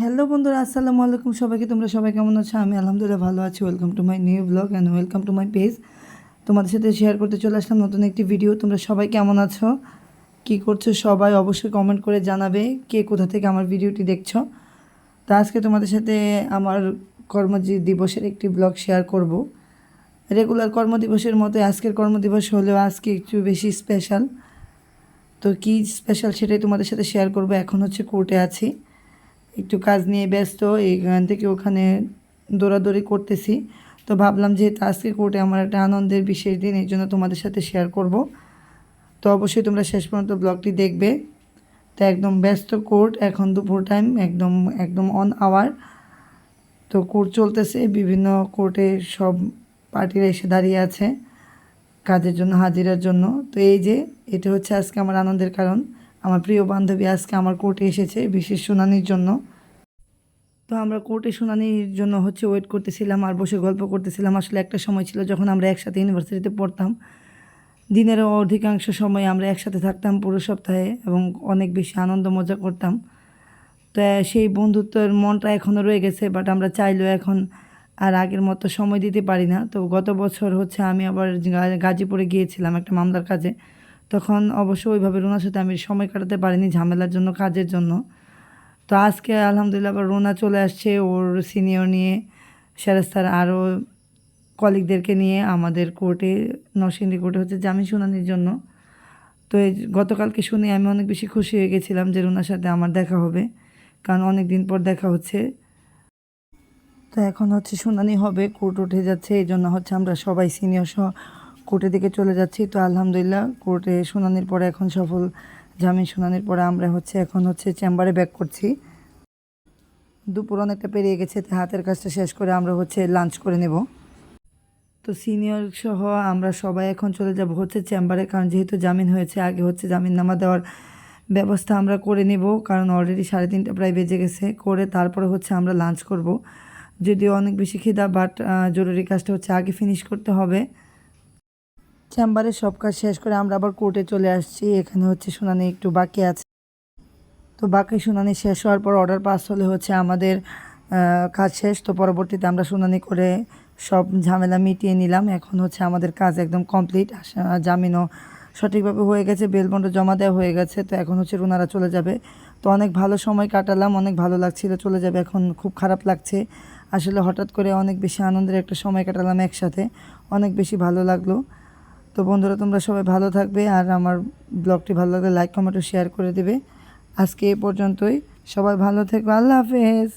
Hello বন্ধুরা, আসসালামু আলাইকুম সবাইকে। তোমরা সবাই কেমন আছো? আমি আলহামদুলিল্লাহ ভালো আছি। Welcome to my new blog and welcome to my page তোমাদের সাথে শেয়ার করতে চলে আসলাম নতুন একটি ভিডিও তোমরা সবাই কেমন আছো? কি করছ সবাই অবশ্যই কমেন্ট করে জানাবে কে কোথা থেকে আমার ভিডিওটি দেখছ। তো আজকে তোমাদের সাথে আমার কর্মজী দিবসের একটি ব্লগ শেয়ার করব। রেগুলার কর্মদিবসের মতো আজকের কর্মদিবস হলেও আজকে একটু বেশি স্পেশাল তো কি স্পেশাল সেটাই তোমাদের সাথে শেয়ার করব। এখন হচ্ছে কোর্টে আছি। একটু কাজ নিয়ে ব্যস্ত এইখান থেকে ওখানে দৌড়াদৌড়ি করতেছি। তো ভাবলাম যেহেতু আজকে কোর্টে আমার একটা আনন্দের বিশেষ দিন, এই জন্য তোমাদের সাথে শেয়ার করব। তো অবশ্যই তোমরা শেষ পর্যন্ত ব্লগটি দেখবে। তো একদম ব্যস্ত কোর্ট, এখন দুপুর টাইম একদম একদম অন আওয়ার তো কোর্ট চলতেছে, বিভিন্ন কোর্টে সব পার্টিরা এসে দাঁড়িয়ে আছে কাজের জন্য, হাজিরার জন্য। তো এই যে, এটা হচ্ছে আজকে আমার আনন্দের কারণ। আমার প্রিয় বান্ধবী আজকে আমার কোর্টে এসেছে বিশেষ শুনানির জন্য। তো আমরা কোর্টে শুনানির জন্য হচ্ছে ওয়েট করতেছিলাম আর বসে গল্প করতেছিলাম। আসলে একটা সময় ছিল যখন আমরা একসাথে ইউনিভার্সিটিতে পড়তাম। দিনের অধিকাংশ সময় আমরা একসাথে থাকতাম পুরো সপ্তাহে এবং অনেক বেশি আনন্দ মজা করতাম। তো সেই বন্ধুত্বের মনটা এখনও রয়ে গেছে বাট আমরা চাইলেও এখন আর আগের মতো সময় দিতে পারি না। তো গত বছর হচ্ছে আমি আবার গাজীপুরে গিয়েছিলাম একটা মামলার কাজে। তখন অবশ্য ওইভাবে রোনার সাথে আমি সময় কাটাতে পারিনি ঝামেলার জন্য, কাজের জন্য। তো আজকে আলহামদুলিল্লাহ আবার রোনা চলে আসছে ওর সিনিয়র নিয়ে স্যার আরও কলিগদেরকে নিয়ে আমাদের কোর্টে নরসিংদী কোর্টে হচ্ছে জামিন শুনানির জন্য। তো এই গতকালকে শুনে আমি অনেক বেশি খুশি হয়ে গেছিলাম যে রুনার সাথে আমার দেখা হবে, কারণ অনেক দিন পর দেখা হচ্ছে। তো এখন হচ্ছে শুনানি হবে কোর্ট উঠে যাচ্ছে, এই জন্য হচ্ছে আমরা সবাই সিনিয়র সহ কোর্টের দিকে চলে যাচ্ছি। তো আলহামদুলিল্লাহ কোর্টে শুনানির পরে এখন সফল জামিন শুনানির পরে আমরা হচ্ছে এখন হচ্ছে চেম্বারে ব্যাক করছি। দুপুর অনেকটা পেরিয়ে গেছে হাতের কাজটা শেষ করে আমরা হচ্ছে লাঞ্চ করে নেব। তো সিনিয়র সহ আমরা সবাই এখন চলে যাব হচ্ছে চেম্বারে, কারণ যেহেতু জামিন হয়েছে, আগে হচ্ছে জামিন নামা দেওয়ার ব্যবস্থা আমরা করে নেব, কারণ অলরেডি সাড়ে তিনটা প্রায় বেজে গেছে। করে তারপরে হচ্ছে আমরা লাঞ্চ করব। যদিও অনেক বেশি খিদা বাট জরুরি কাজটা হচ্ছে আগে ফিনিশ করতে হবে। চেম্বারে সব কাজ শেষ করে আমরা আবার কোর্টে চলে আসছি। এখানে হচ্ছে শুনানি একটু বাকি আছে। তো বাকি শুনানি শেষ হওয়ার পর অর্ডার পাস হলে হচ্ছে আমাদের কাজ শেষ। তো পরবর্তীতে আমরা শুনানি করে সব ঝামেলা মিটিয়ে নিলাম। এখন হচ্ছে আমাদের কাজ একদম কমপ্লিট জামিনও সঠিকভাবে হয়ে গেছে বেলবন্ড জমা দেওয়া হয়ে গেছে। তো এখন হচ্ছে রুনারা চলে যাবে। তো অনেক ভালো সময় কাটালাম, অনেক ভালো লাগছিল, চলে যাবে। এখন খুব খারাপ লাগছে। আসলে হঠাৎ করে অনেক বেশি আনন্দের একটা সময় কাটালাম একসাথে। অনেক বেশি ভালো লাগল। তো বন্ধুরা, তোমরা সবাই ভালো থাকবে আর আমার ব্লগটি ভালো লাগলে লাইক, কমেন্ট শেয়ার করে দেবে। আজকে এ পর্যন্তই। সবাই ভালো থাকবে আল্লাহ হাফেজ।